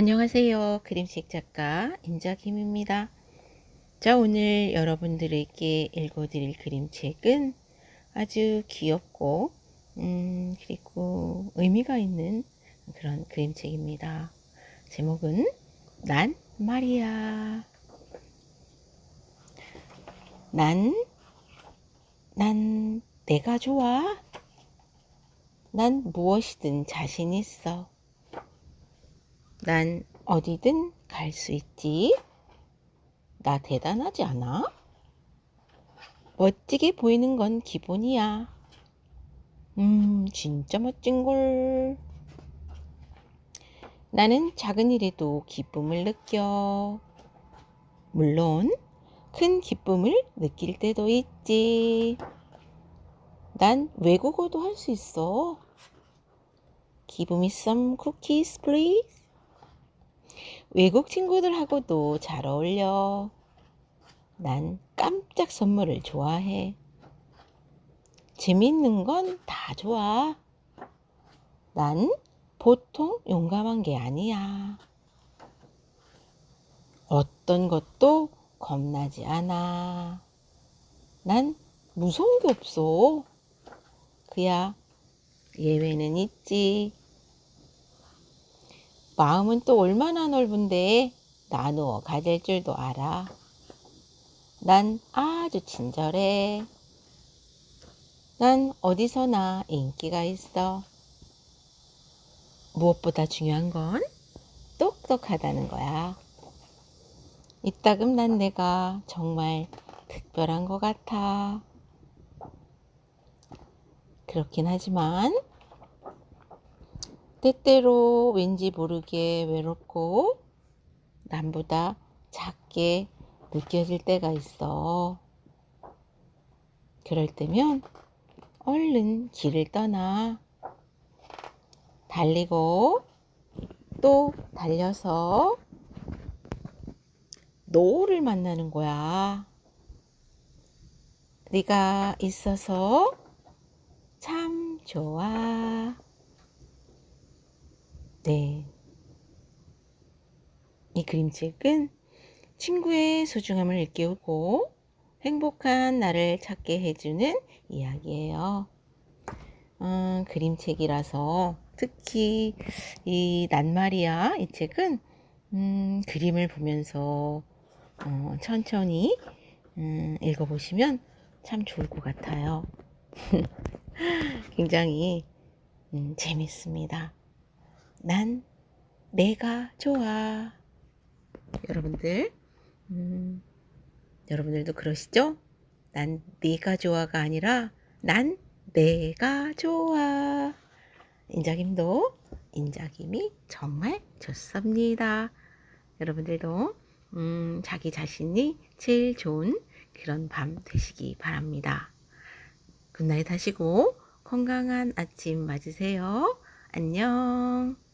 안녕하세요. 그림책 작가 임자김입니다. 자, 오늘 여러분들에게 읽어드릴 그림책은 아주 귀엽고, 음, 그리고 의미가 있는 그런 그림책입니다. 제목은 난 말이야. 난, 난 내가 좋아. 난 무엇이든 자신 있어. 난 어디든 갈 수 있지. 나 대단하지 않아? 멋지게 보이는 건 기본이야. 음, 진짜 멋진걸. 나는 작은 일에도 기쁨을 느껴. 물론, 큰 기쁨을 느낄 때도 있지. 난 외국어도 할 수 있어. Give me some cookies, please. 외국 친구들하고도 잘 어울려. 난 깜짝 선물을 좋아해. 재밌는 건 다 좋아. 난 보통 용감한 게 아니야. 어떤 것도 겁나지 않아. 난 무서운 게 없어. 그야 예외는 있지. 마음은 또 얼마나 넓은데 나누어 가질 줄도 알아. 난 아주 친절해. 난 어디서나 인기가 있어. 무엇보다 중요한 건 똑똑하다는 거야. 이따금 난 내가 정말 특별한 것 같아. 그렇긴 하지만 때때로 왠지 모르게 외롭고 남보다 작게 느껴질 때가 있어. 그럴 때면 얼른 길을 떠나. 달리고 또 달려서 노를 만나는 거야. 네가 있어서 참 좋아. 네. 이 그림책은 친구의 소중함을 일깨우고 행복한 나를 찾게 해주는 이야기예요. 음, 그림책이라서 특히 이 낱말이야 이 책은 음, 그림을 보면서 어, 천천히 음, 읽어보시면 참 좋을 것 같아요. 굉장히 음, 재밌습니다. 난 내가 좋아. 여러분들, 음, 여러분들도 그러시죠? 난 네가 좋아가 아니라 난 내가 좋아. 인자김도 인자김이 정말 좋습니다. 여러분들도 음, 자기 자신이 제일 좋은 그런 밤 되시기 바랍니다. 굿나잇 하시고 건강한 아침 맞으세요. 안녕.